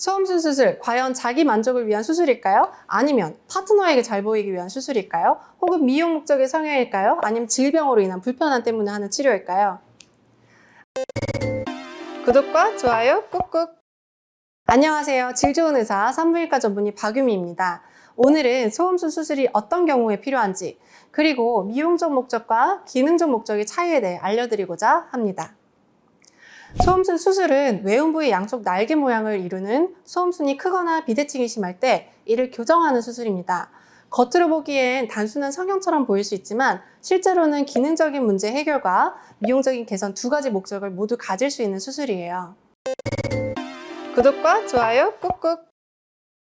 소음순 수술, 과연 자기 만족을 위한 수술일까요? 아니면 파트너에게 잘 보이기 위한 수술일까요? 혹은 미용 목적의 성형일까요? 아니면 질병으로 인한 불편함 때문에 하는 치료일까요? 구독과 좋아요 꾹꾹! 안녕하세요. 질 좋은 의사 산부인과 전문의 박유미입니다. 오늘은 소음순 수술이 어떤 경우에 필요한지, 그리고 미용적 목적과 기능적 목적의 차이에 대해 알려드리고자 합니다. 소음순 수술은 외음 부위 양쪽 날개 모양을 이루는 소음순이 크거나 비대칭이 심할 때 이를 교정하는 수술입니다. 겉으로 보기엔 단순한 성형처럼 보일 수 있지만 실제로는 기능적인 문제 해결과 미용적인 개선 두 가지 목적을 모두 가질 수 있는 수술이에요. 구독과 좋아요 꾹꾹!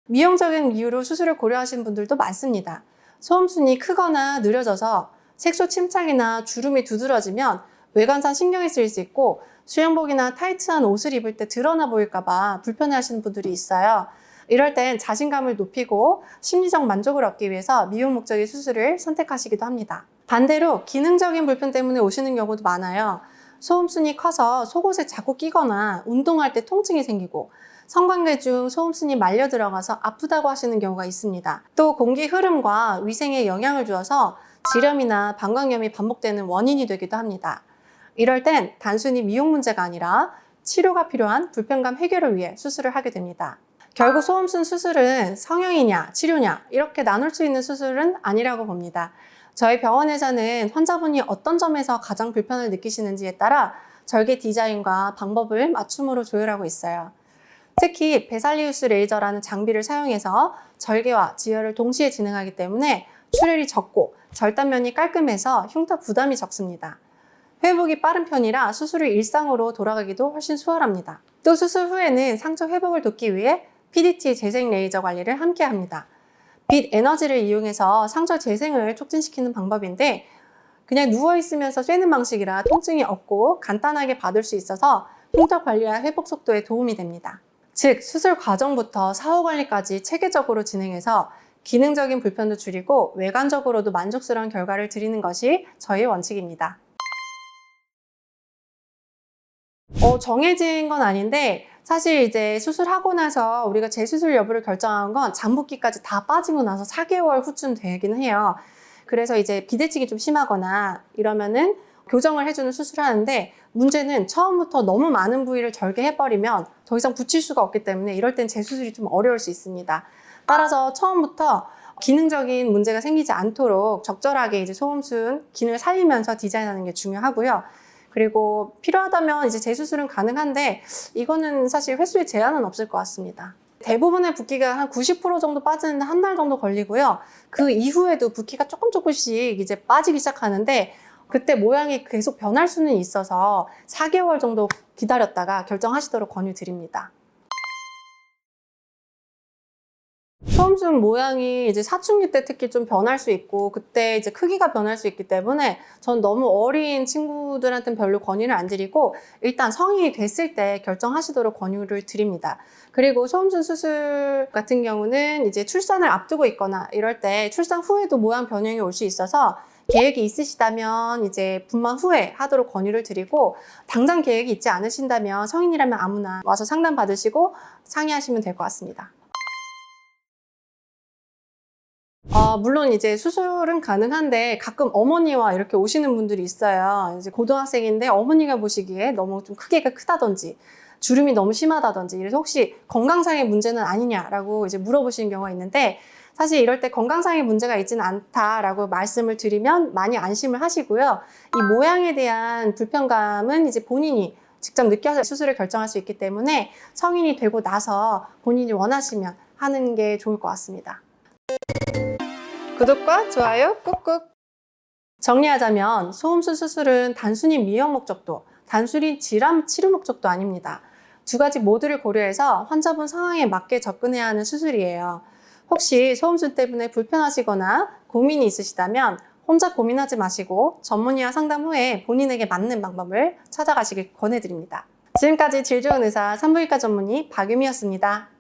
미용적인 이유로 수술을 고려하시는 분들도 많습니다. 소음순이 크거나 느려져서 색소 침착이나 주름이 두드러지면 외관상 신경이 쓰일 수 있고 수영복이나 타이트한 옷을 입을 때 드러나 보일까봐 불편해 하시는 분들이 있어요. 이럴 땐 자신감을 높이고 심리적 만족을 얻기 위해서 미용 목적의 수술을 선택하시기도 합니다. 반대로 기능적인 불편 때문에 오시는 경우도 많아요. 소음순이 커서 속옷에 자꾸 끼거나 운동할 때 통증이 생기고 성관계 중 소음순이 말려 들어가서 아프다고 하시는 경우가 있습니다. 또 공기 흐름과 위생에 영향을 주어서 지렴이나 방광염이 반복되는 원인이 되기도 합니다. 이럴 땐 단순히 미용 문제가 아니라 치료가 필요한 불편감 해결을 위해 수술을 하게 됩니다. 결국 소음순 수술은 성형이냐 치료냐 이렇게 나눌 수 있는 수술은 아니라고 봅니다. 저희 병원에서는 환자분이 어떤 점에서 가장 불편을 느끼시는지에 따라 절개 디자인과 방법을 맞춤으로 조율하고 있어요. 특히 베살리우스 레이저라는 장비를 사용해서 절개와 지혈을 동시에 진행하기 때문에 출혈이 적고 절단면이 깔끔해서 흉터 부담이 적습니다. 회복이 빠른 편이라 수술 후 일상으로 돌아가기도 훨씬 수월합니다. 또 수술 후에는 상처 회복을 돕기 위해 PDT 재생 레이저 관리를 함께 합니다. 빛 에너지를 이용해서 상처 재생을 촉진시키는 방법인데 그냥 누워있으면서 쐬는 방식이라 통증이 없고 간단하게 받을 수 있어서 흉터 관리와 회복 속도에 도움이 됩니다. 즉, 수술 과정부터 사후 관리까지 체계적으로 진행해서 기능적인 불편도 줄이고 외관적으로도 만족스러운 결과를 드리는 것이 저희 원칙입니다. 어, 정해진 건 아닌데 사실 이제 수술하고 나서 우리가 재수술 여부를 결정한 건 잠복기까지 다 빠지고 나서 4개월 후쯤 되긴 해요. 그래서 이제 비대칭이 좀 심하거나 이러면은 교정을 해주는 수술을 하는데 문제는 처음부터 너무 많은 부위를 절개해버리면 더 이상 붙일 수가 없기 때문에 이럴 땐 재수술이 좀 어려울 수 있습니다. 따라서 처음부터 기능적인 문제가 생기지 않도록 적절하게 이제 소음순 기능을 살리면서 디자인하는 게 중요하고요. 그리고 필요하다면 이제 재수술은 가능한데 이거는 사실 횟수에 제한은 없을 것 같습니다. 대부분의 붓기가 한 90% 정도 빠지는데 한 달 정도 걸리고요. 그 이후에도 붓기가 조금 조금씩 이제 빠지기 시작하는데 그때 모양이 계속 변할 수는 있어서 4개월 정도 기다렸다가 결정하시도록 권유드립니다. 소음순 모양이 이제 사춘기 때 특히 좀 변할 수 있고 그때 이제 크기가 변할 수 있기 때문에 전 너무 어린 친구들한테는 별로 권유를 안 드리고 일단 성인이 됐을 때 결정하시도록 권유를 드립니다. 그리고 소음순 수술 같은 경우는 이제 출산을 앞두고 있거나 이럴 때 출산 후에도 모양 변형이 올 수 있어서 계획이 있으시다면 이제 분만 후에 하도록 권유를 드리고 당장 계획이 있지 않으신다면 성인이라면 아무나 와서 상담 받으시고 상의하시면 될 것 같습니다. 어, 물론 이제 수술은 가능한데 가끔 어머니와 이렇게 오시는 분들이 있어요. 이제 고등학생인데 어머니가 보시기에 너무 좀 크기가 크다든지 주름이 너무 심하다든지 이래서 혹시 건강상의 문제는 아니냐라고 이제 물어보시는 경우가 있는데 사실 이럴 때 건강상의 문제가 있지는 않다라고 말씀을 드리면 많이 안심을 하시고요. 이 모양에 대한 불편감은 이제 본인이 직접 느껴서 수술을 결정할 수 있기 때문에 성인이 되고 나서 본인이 원하시면 하는 게 좋을 것 같습니다. 구독과 좋아요 꾹꾹! 정리하자면 소음순 수술은 단순히 미용 목적도, 단순히 질환 치료 목적도 아닙니다. 두 가지 모두를 고려해서 환자분 상황에 맞게 접근해야 하는 수술이에요. 혹시 소음순 때문에 불편하시거나 고민이 있으시다면 혼자 고민하지 마시고 전문의와 상담 후에 본인에게 맞는 방법을 찾아가시길 권해드립니다. 지금까지 질 좋은 의사 산부인과 전문의 박유미였습니다.